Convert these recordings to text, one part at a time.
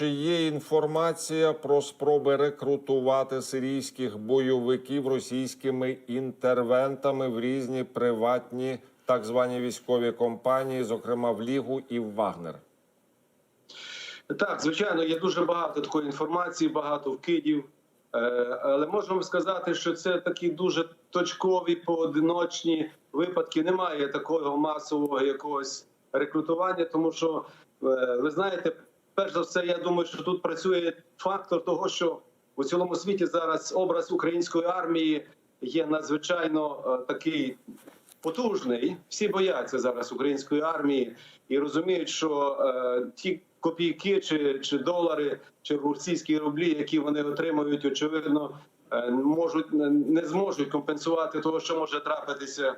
чи є інформація про спроби рекрутувати сирійських бойовиків російськими інтервентами в різні приватні так звані військові компанії, зокрема в Лігу і в Вагнер? Так, звичайно, є дуже багато такої інформації, багато вкидів. Е, Але можемо сказати, що це такі дуже точкові, поодиночні випадки. Немає такого масового якогось рекрутування, тому що е, ви знаєте, перш за все, я думаю, що тут працює фактор того, що у цілому світі зараз образ української армії є надзвичайно е, такий потужний. Всі бояться зараз української армії і розуміють, що е, ті копійки чи, чи долари, чи російські рублі, які вони отримують, очевидно, е, можуть не зможуть компенсувати того, що може трапитися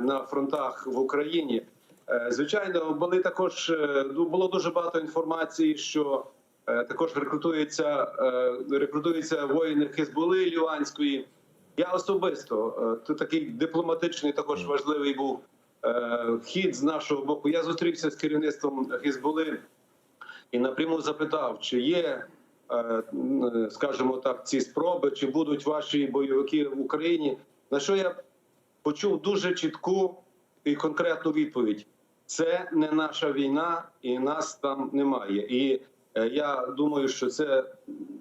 на фронтах в Україні. Е, Звичайно, були також е, було дуже багато інформації, що е, також рекрутуються, рекрутуються воїни Хизбули Ліванської. Я особисто то такий дипломатичний, також важливий був хід з нашого боку. Я зустрівся з керівництвом Хизбули і напряму запитав, чи є, скажімо так, ці спроби, чи будуть ваші бойовики в Україні. На що я почув дуже чітку і конкретну відповідь: це не наша війна, і нас там немає. І е, я думаю, що це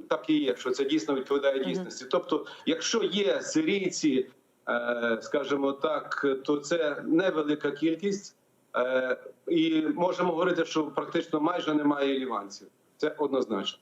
так і є, що це дійсно відповідає дійсності. Тобто, якщо є сирійці, е, скажімо так, то це невелика кількість. Е, І можемо говорити, що практично майже немає ліванців. Це однозначно.